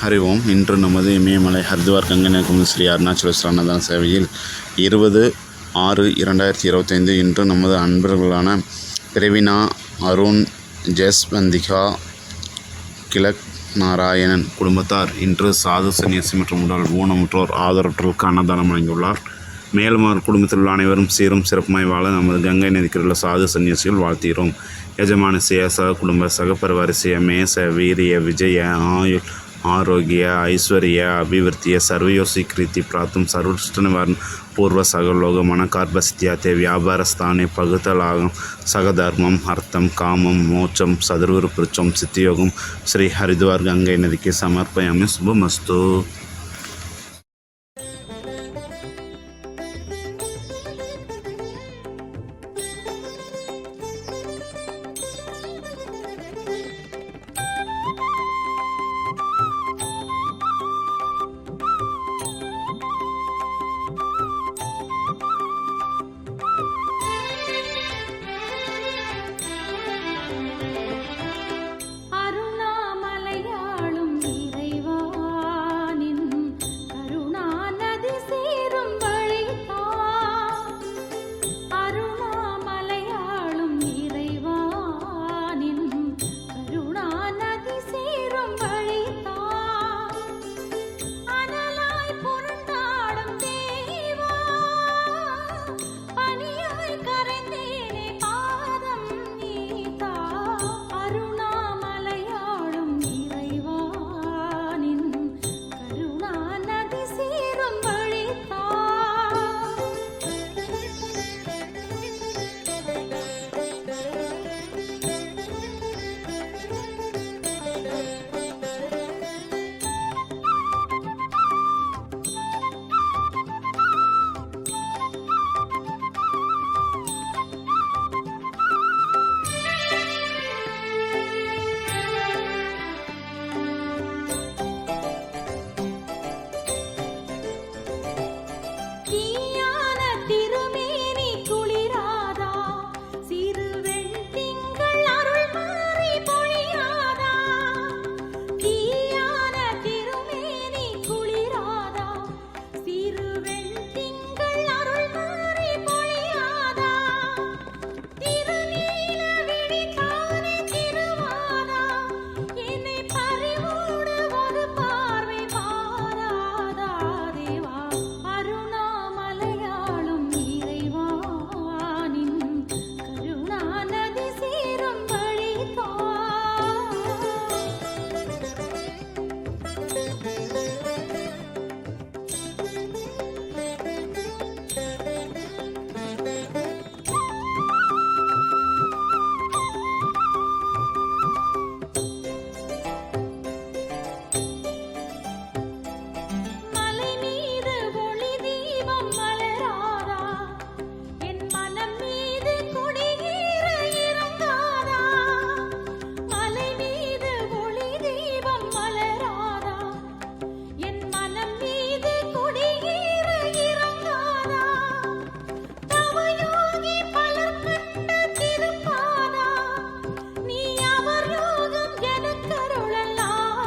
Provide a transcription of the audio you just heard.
ஹரி ஓம் இன்று நமது இமயமலை ஹரித்வார் கங்கை கங்கன்யாகுமரி ஸ்ரீ அருணாச்சலேஸ்வர அன்னதான சேவையில் இருபது ஆறு இரண்டாயிரத்தி இருபத்தைந்து இன்று நமது அன்பர்களான பிரவினா அருண் ஜெஸ்வந்திகா கிழக் நாராயணன் குடும்பத்தார் இன்று சாது சன்னியாசி மற்றும் உடல் ஊனமுற்றோர் ஆதரவற்றோருக்கு அன்னதானம் வழங்கியுள்ளார். மேலும் அவர் குடும்பத்தில் உள்ள அனைவரும் சீரும் சிறப்புமாய் வாழ நமது கங்கை நதிக்கிறுள்ள சாது சன்னியாசிகள் வாழ்த்துகிறோம் எஜமான சிய சக குடும்ப சகப்பரிவாரிசிய மேச வீரிய விஜய ஆயுள் ఆరోగ్య ఐశ్వర్య అభివృద్ధి ಸರ್ವಯೋ ಸ್ವೀಕೃತಿ ಪ್ರಾತುಂ ಸರ್ವಷ್ಟನಿವಾರಣ పూర్వ సగలోగం అణకార్భ స్థితే వ్యాపార స్థానే పగుతలాగం సగధర్మం అర్థం కామం మోచం సదరురు పృచ్చం సిద్ధియోగం శ్రీ హరిద్వార్ గంగై నదికి సమర్పయామి. శుభమస్తు.